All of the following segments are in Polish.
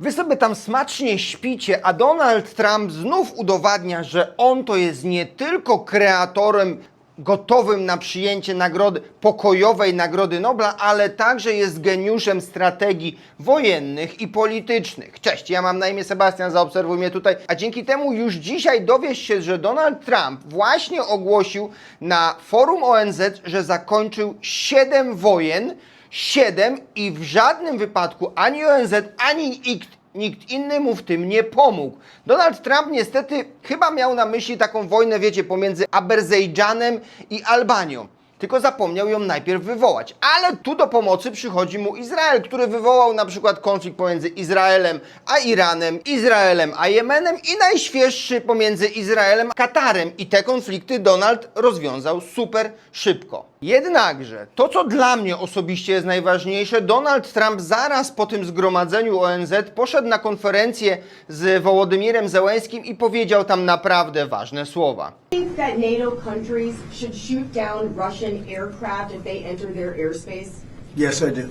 Wy sobie tam smacznie śpicie, a Donald Trump znów udowadnia, że on to jest nie tylko kreatorem gotowym na przyjęcie nagrody, pokojowej Nagrody Nobla, ale także jest geniuszem strategii wojennych i politycznych. Cześć, ja mam na imię Sebastian, zaobserwuj mnie tutaj, a dzięki temu już dzisiaj dowiesz się, że Donald Trump właśnie ogłosił na forum ONZ, że zakończył 7 wojen, 7 i w żadnym wypadku ani ONZ, ani nikt, nikt inny mu w tym nie pomógł. Donald Trump niestety chyba miał na myśli taką wojnę, wiecie, pomiędzy Azerbejdżanem i Albanią. Tylko zapomniał ją najpierw wywołać. Ale tu do pomocy przychodzi mu Izrael, który wywołał na przykład konflikt pomiędzy Izraelem a Iranem, Izraelem a Jemenem i najświeższy pomiędzy Izraelem a Katarem. I te konflikty Donald rozwiązał super szybko. Jednakże to, co dla mnie osobiście jest najważniejsze, Donald Trump zaraz po tym zgromadzeniu ONZ poszedł na konferencję z Wołodymirem Zełenskim i powiedział tam naprawdę ważne słowa. Think that NATO countries should shoot down Russian aircraft if they enter their airspace? Yes, I do.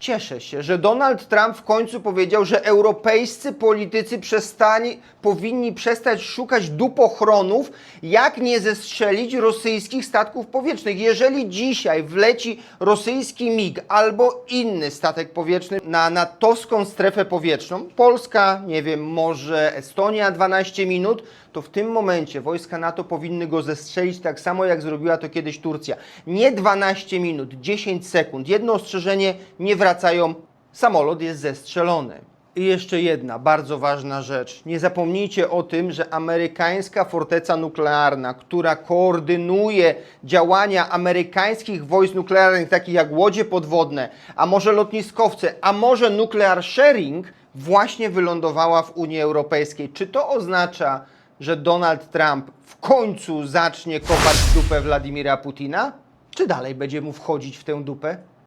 Cieszę się, że Donald Trump w końcu powiedział, że europejscy politycy przestani, powinni przestać szukać dupochronów, jak nie zestrzelić rosyjskich statków powietrznych. Jeżeli dzisiaj wleci rosyjski MiG albo inny statek powietrzny na natowską strefę powietrzną, Polska, nie wiem, może Estonia 12 minut, to w tym momencie wojska NATO powinny go zestrzelić tak samo jak zrobiła to kiedyś Turcja. Nie 12 minut, 10 sekund. Jedno ostrzeżenie, nie wracają, samolot jest zestrzelony. I jeszcze jedna bardzo ważna rzecz. Nie zapomnijcie o tym, że amerykańska forteca nuklearna, która koordynuje działania amerykańskich wojsk nuklearnych, takich jak łodzie podwodne, a może lotniskowce, a może nuclear sharing, właśnie wylądowała w Unii Europejskiej. Czy to oznacza, że Donald Trump w końcu zacznie kopać dupę Władimira Putina? Czy dalej będzie mu wchodzić w tę dupę?